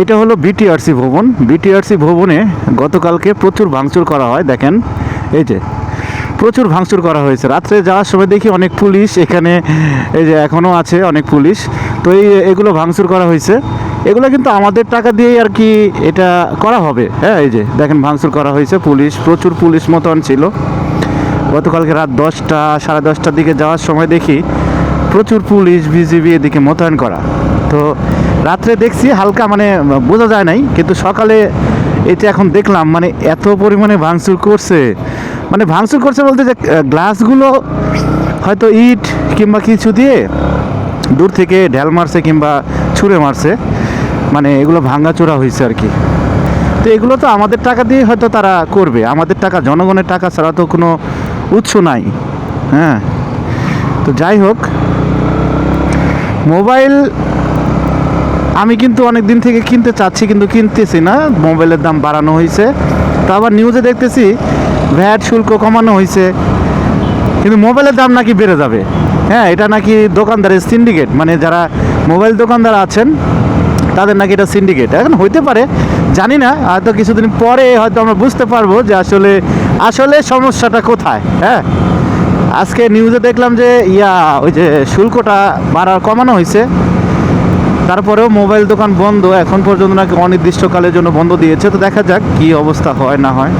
এটা হলো বিটিআরসি ভবন। বিটিআরসি ভবনে গতকালকে প্রচুর ভাঙচুর করা হয়, দেখেন, এই যে, প্রচুর ভাঙচুর করা হয়েছে। রাত্রে যাওয়ার সময় দেখি অনেক পুলিশ এখানে, এই যে এখনও আছে অনেক পুলিশ। তো এই এগুলো ভাঙচুর করা হয়েছে। এগুলো কিন্তু আমাদের টাকা দিয়েই আর কি এটা করা হবে। হ্যাঁ এই যে, দেখেন, ভাঙচুর করা হয়েছে পুলিশ, প্রচুর পুলিশ মতন ছিল। গতকালকে রাত দশটা, সাড়ে দশটার দিকে যাওয়ার সময় দেখি প্রচুর পুলিশ, বিজিবি এদিকে মোতায়েন করা। তো রাত্রে দেখছি হালকা মানে বোঝা যায় নাই, কিন্তু সকালে এটা এখন দেখলাম মানে এত পরিমাণে ভাঙচুর করছে। মানে ভাঙচুর করছে বলতে যে গ্লাসগুলো হয়তো ইট কিংবা কিছু দিয়ে দূর থেকে ঢেল মারছে কিংবা ছুঁড়ে মারছে মানে এগুলো ভাঙাচোরা হয়েছে আর কি। তো এগুলো তো আমাদের টাকা দিয়ে হয়তো তারা করবে, আমাদের টাকা, জনগণের টাকা ছাড়া তো কোনো উৎস নাই হ্যাঁ। তো যাই হোক, মোবাইল আমি কিন্তু অনেক দিন থেকে কিনতে চাচ্ছি, কিন্তু কিনতেছি না। মোবাইলের দাম বাড়ানো হয়েছে তো আবার নিউজে দেখতেছি, ভ্যাট শুল্ক কমানো হয়েছে কিন্তু মোবাইলের দাম নাকি বেড়ে যাবে। হ্যাঁ এটা নাকি দোকানদারের সিন্ডিকেট মানে যারা মোবাইল দোকানদার আছেন, তাদের নাকি এটা সিন্ডিকেট এখন হইতে পারে, জানি না। হয়তো কিছুদিন পরে হয়তো আমরা বুঝতে পারব যে আসলে আসলে সমস্যাটা কোথায়। হ্যাঁ আজকে নিউজে দেখলাম যে, ইয়া, ওই যে শুল্কটা বাড়ার কমানো হয়েছে তারপরেও মোবাইল দোকান বন্ধ, এখন পর্যন্ত নাকি অনির্দিষ্টকালের জন্য বন্ধ দিয়েছে। তো দেখা যাক কি অবস্থা হয় না হয়।